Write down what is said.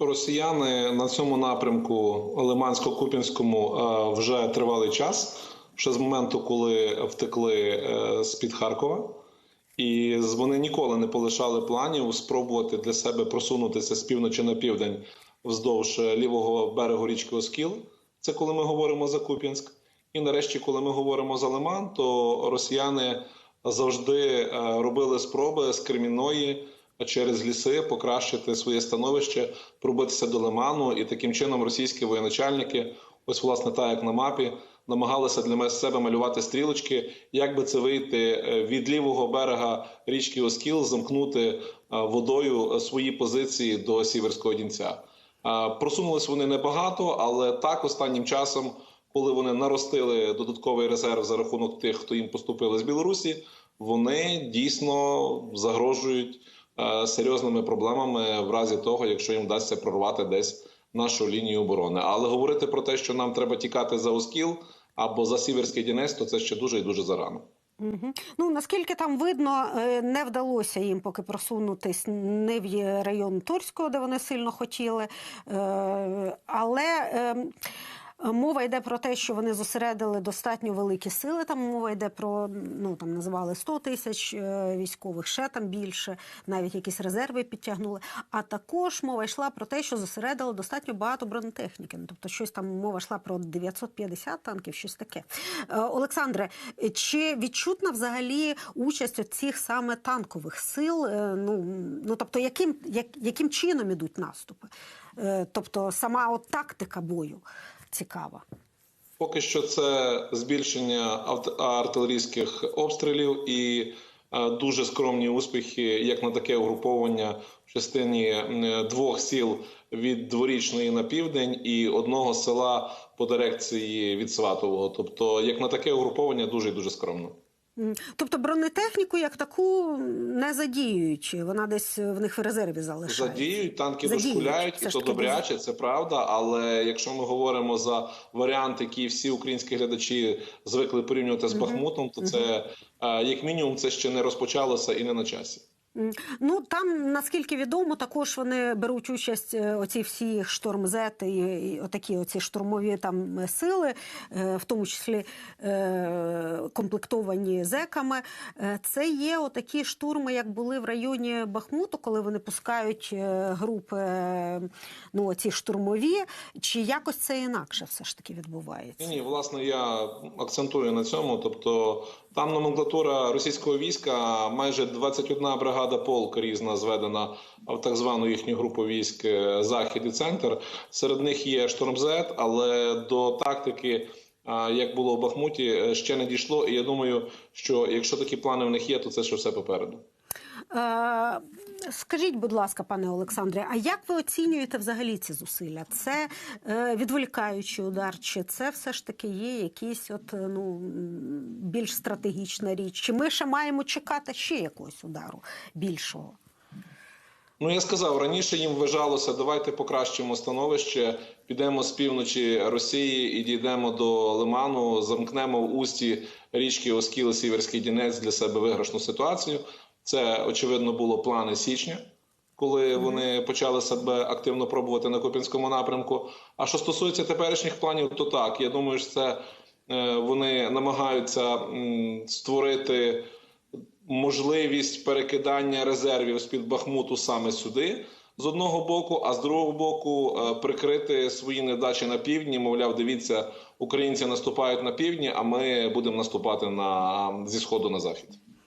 Росіяни на цьому напрямку Лимансько-Купінському е, вже тривалий час, ще з моменту, коли втекли е, з-під Харкова. І вони ніколи не полишали планів спробувати для себе просунутися з півночі на південь вздовж е, лівого берегу річки Оскіл. Це коли ми говоримо за Куп'янськ. І нарешті, коли ми говоримо за Лиман, то росіяни завжди робили спроби з Кремінної через ліси покращити своє становище, пробитися до Лиману, і таким чином російські воєначальники, ось власне так як на мапі, намагалися для себе малювати стрілочки, як би це вийти е, від лівого берега річки Оскіл, замкнути е, водою е, свої позиції до Сіверського Дінця. Просунулись вони небагато, але так останнім часом, коли вони наростили додатковий резерв за рахунок тих, хто їм поступили з Білорусі, вони дійсно загрожують серйозними проблемами в разі того, якщо їм вдасться прорвати десь нашу лінію оборони. Але говорити про те, що нам треба тікати за Оскіл або за Сіверський Дінець, то це ще дуже і дуже зарано. Угу. Ну наскільки там видно, е, не вдалося їм поки просунутись не в район Торського, де вони сильно хотіли. Е, Але е, мова йде про те, що вони зосередили достатньо великі сили. Там мова йде про ну там називали 100 тисяч е, військових, ще там більше, навіть якісь резерви підтягнули. А також мова йшла про те, що зосередили достатньо багато бронетехніки. Ну, Тобто, щось там мова йшла про 950 танків, щось таке. Е, Олександре, чи відчутна взагалі участь цих саме танкових сил? Е, Ну, ну тобто, яким, як, яким чином ідуть наступи? Тобто, сама от тактика бою цікава. Поки що це збільшення артилерійських обстрілів і е, дуже скромні успіхи, як на таке угруповання в частині двох сіл від дворічної на південь і одного села по дирекції від Сватового. Тобто, як на таке угруповання, дуже дуже скромно. Тобто бронетехніку як таку не задіюючи, вона десь в них в резерві залишається. Задіють, танки Задіють, дошкуляють, все і то добряче, це правда. Але якщо ми говоримо за варіант, який всі українські глядачі звикли порівнювати з Бахмутом, то це е, як мінімум це ще не розпочалося і не на часі. Ну там, наскільки відомо, також вони беруть участь е, оці всі штормзети і, і отакі оці штурмові там е, сили, е, в тому числі комплектовані зеками. Це є отакі штурми, як були в районі Бахмуту, коли вони пускають групи, ну оці штурмові, чи якось це інакше все ж таки відбувається? Ні, власне, я акцентую на цьому. Тобто, там номенклатура російського війська майже 21 бригада полк різна зведена в так звану їхню групу військ е, Захід і центр. Серед них є штормзет, але до тактики. Як було в Бахмуті, е, ще не дійшло, і я думаю, що якщо такі плани в них є, то це ще все попереду. Е, Скажіть, будь ласка, пане Олександре, а як ви оцінюєте взагалі ці зусилля? Це е, відволікаючий удар, чи це все ж таки є якийсь от, е, ну, більш стратегічна річ? Чи ми ще маємо чекати ще якогось удару більшого? Ну я сказав раніше. Їм вважалося, давайте покращимо становище, підемо з півночі Росії і дійдемо до Лиману, замкнемо в усті річки Оскіл, Сіверський Дінець для себе виграшну ситуацію. Це очевидно було плани січня, коли вони почали себе активно пробувати на Купінському напрямку. А що стосується теперішніх планів, то так я думаю, що це е, вони намагаються створити можливість перекидання резервів з під Бахмуту саме сюди. З одного боку, а з другого боку, е, прикрити свої невдачі на півдні. Мовляв, дивіться, українці наступають на півдні, а ми будемо наступати на зі сходу на захід.